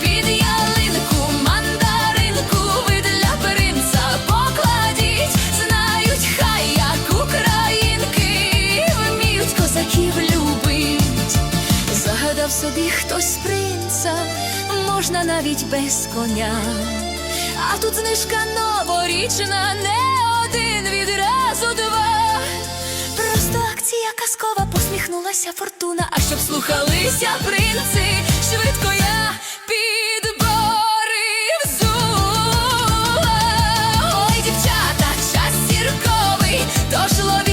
під ялинку, мандаринку, ви для перинца покладіть, знають, хай як українки, вміють козаків любить, загадав собі хтось принца, можна навіть без коня, а тут знижка новорічна, не один відразу два. Просто акція казкова посміхнулася фортуна, а щоб слухалися принца. Taşlar